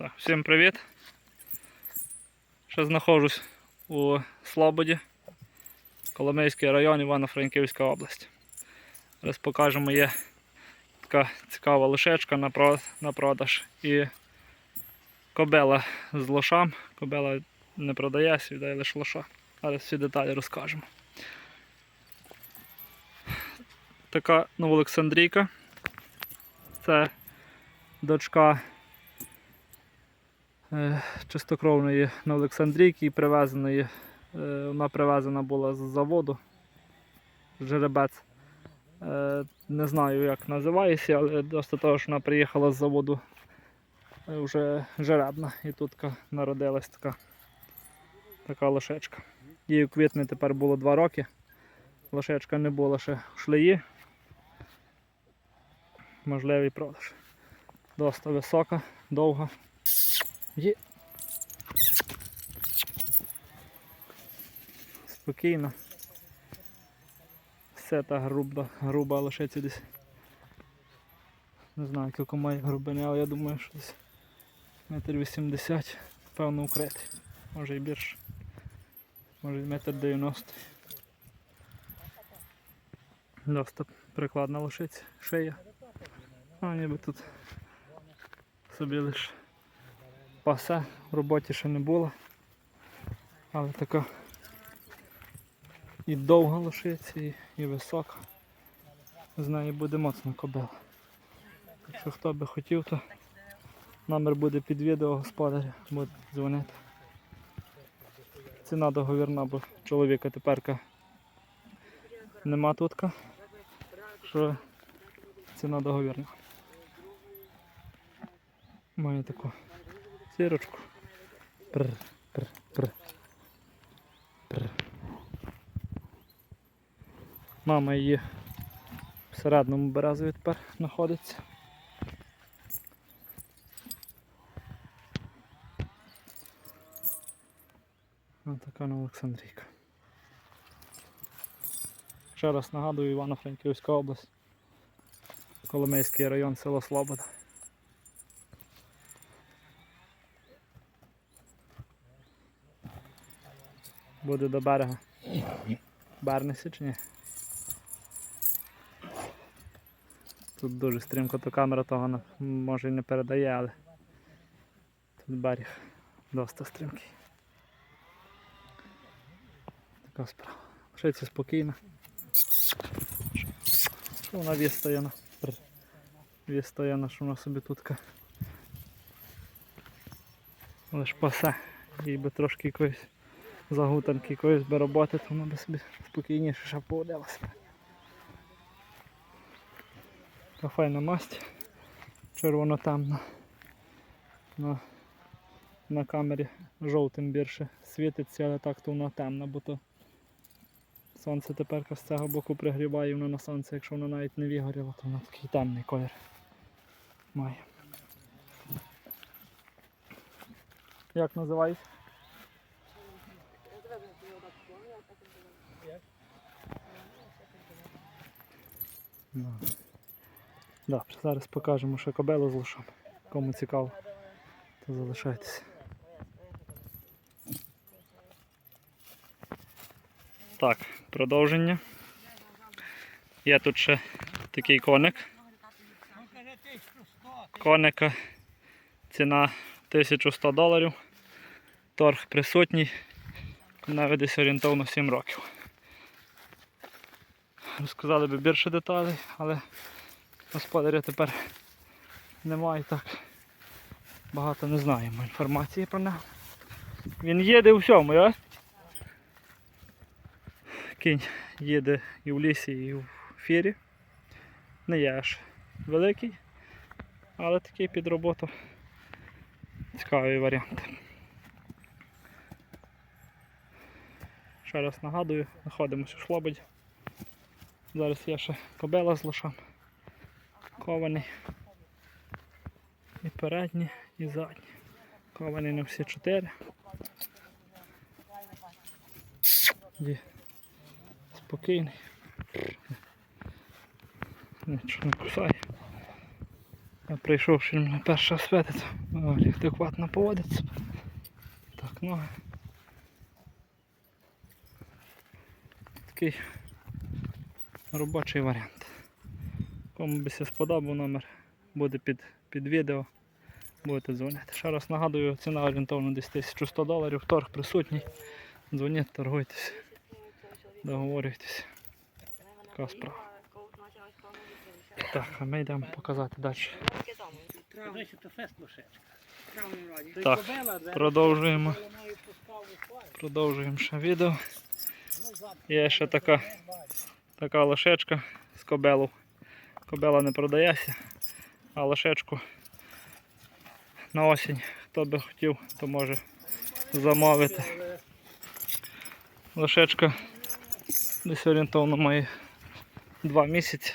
Так, всім привіт. Ще знаходжусь у Слободі, Коломийський район, Івано-Франківська область. Зараз покажемо, є така цікава лишечка на, продаж. І кобела з лошам. Кобела не продається, віддає лише лоша. Зараз всі деталі розкажемо. Така Новоолександрійка. Це дочка чистокровної на Олександрійки привезеної. е, Вона привезена була з заводу. Жеребець. Е, Не знаю, як називається, але досить того, що вона приїхала з заводу е, вже жеребна. І тут народилась така, така лошечка. Їй у квітні тепер було 2 роки. Лошечка не була ще в шлеї. Можливий продаж. Доста висока, довга. Є. Спокійно. Все та груба, груба лишиться десь. Не знаю, скільки має грубини, але я думаю, що десь метр вісімдесят, певно, укритий. Може і більше. Може і метр дев'яносто. Доста прикладна лошиця, шия. А ніби тут собі лише пасе, в роботі ще не було. Але така і довга лошиця, і, і висока. З неї буде моцна кобила. Так що хто би хотів, то номер буде під відео господаря, буде дзвонити. Ціна договірна, бо чоловіка теперка нема тутка. Що ціна договірна. Має таку сірочку. Пр, пр, пр. Пр. Мама її в середньому березові тепер знаходиться. Ось така на Олександрійка. Ще раз нагадую, Івано-Франківська область. Коломийський район, село Слобода. Буде до берега. Бернеся чи ні? Тут дуже стрімко, то камера того може і не передає, але тут берег досить стрімкий. Така справа. Лишиться спокійно. Що вона відстояна? Відстояна, що вона собі тут. Лиш пасе. Їй би трошки якоїсь загутанки якоїсь би роботи, то вона би собі спокійніше ще поводилася. Така файна масть. Червоно-темна. На, на камері жовтим більше світиться, але так то вона темна, бо то сонце тепер з цього боку пригріває воно на сонце, якщо воно навіть не вигоріло, то воно такий темний колір має. Як називається? Добре, зараз покажемо ще кобелу з. Кому цікаво, то залишайтеся. Так, продовження. Є тут ще такий коник. Коника ціна 1100 доларів. Торг присутній. Навіть десь орієнтовно 7 років. Розказали би більше деталей, але господаря тепер немає так. Багато не знаємо інформації про нього. Він їде у всьому, я? Кінь їде і в лісі, і в фірі. Не є аж великий, але такий під роботу цікавий варіант. Ще раз нагадую, знаходимося у Шлободі. Зараз є ще кобела з лошам. Кований. І передні, і задні. Кований на всі чотири. Є спокійний. Нічого не кусає. Я прийшов, що мене перша світить. Олег адекватно поводиться. Так, ноги. Такий робочий варіант. Кому би се сподобав номер, буде під, під відео. Будете дзвонити. Ще раз нагадую, ціна орієнтовно десь 1100 доларів, торг присутній. Дзвоніть, торгуйтесь, договорюйтесь. Така справа. Так, а ми йдемо показати далі. Так, продовжуємо. Продовжуємо ще відео. Є ще така, така лошечка з кобелу. Кобела не продається, а лошечку на осінь. Хто би хотів, то може замовити. Лошечка десь орієнтовно має 2 місяці.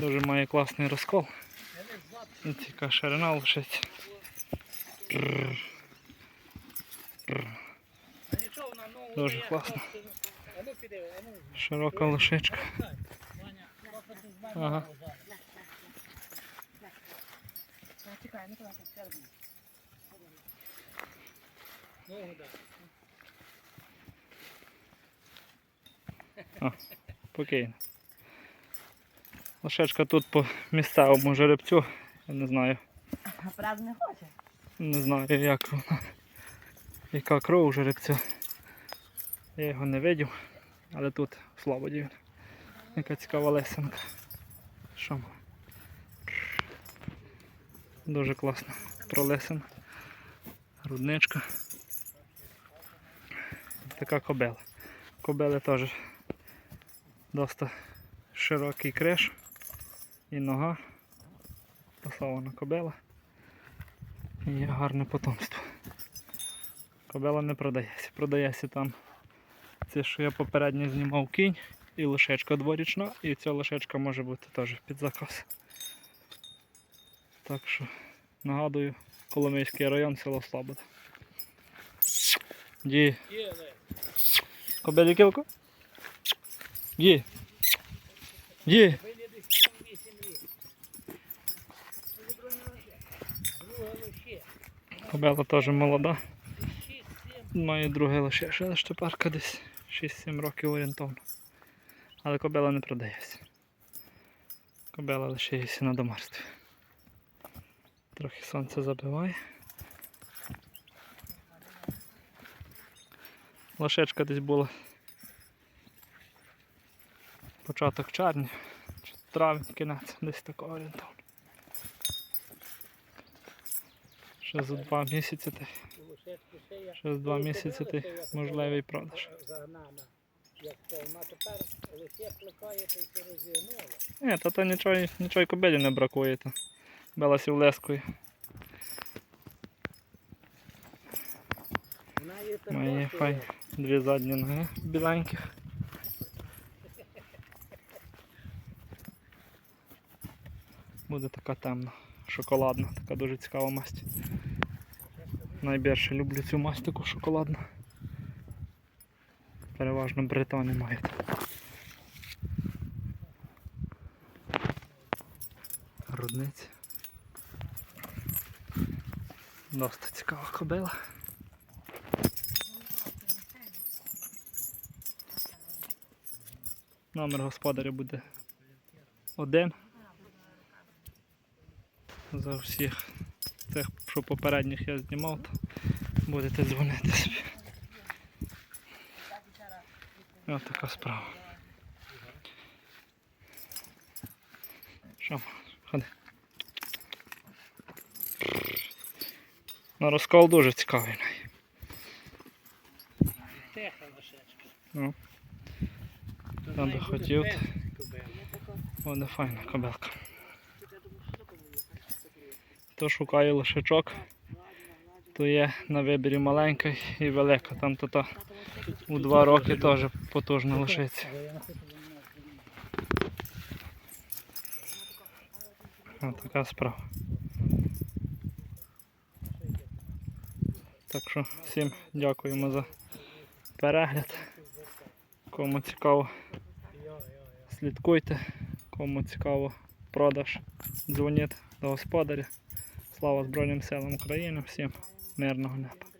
Дуже має класний розкол. Яка ширина лошиці. Дуже класно. Широка лошичка. Ага. Спокійно. Лошечка тут по місцевому жеребцю. Я не знаю. А правда не хоче? Не знаю, як вона. Яка кров у жеребця. Я його не видів, але тут слабоді він. Яка цікава лесенка. Що? Дуже класно. Пролесена. Грудничка. Така кобела. Кобели теж досить широкий криш і нога. Пасована кобела. І гарне потомство. Кобела не продається. Продається там це, що я попередньо знімав кінь і лошечка дворічна, і ця лошечка може бути теж під заказ. Так що нагадую, Коломийський район, село Слобода. Ді. Кобелі кілко? Ді. Ді. Кобела теж молода. Має друге лише ще штепарка десь 6-7 років орієнтовно. Але кобела не продається. Кобела лишається на домарстві. Трохи сонце забиває. Лошечка десь була початок червня, чи травень, кінець, десь такого орієнтовно. Ще за два місяці ти Ще з два місяці ти можливий продаж. Як то, вона тепер лише плекає, то й все розігнула. Ні, та то нічого, нічого кобилі не бракує. То. Беласі лескою. Вона є Має фай. Дві задні ноги біленьких. Буде така темна, шоколадна, така дуже цікава масть. Найбільше люблю цю масть таку шоколадну. Переважно бритони мають. Рудниці. Досить цікава кобила. Номер господаря буде один. За всіх тих, що попередніх я знімав, то будете дзвонити собі. Ось така справа. Що, ходи. На розкол дуже цікавий. Тиха лошечка. Ну, Я би хотів. буде файна кобелка. Хто шукає лошачок, то є на вибірі маленька і велика. Там то у два роки теж потужно лишиться. Ось така справа. Так що всім дякуємо за перегляд. Кому цікаво, слідкуйте. Кому цікаво, продаж. Дзвоніть до господаря. Слава Збройним силам України. Всім мирного неба.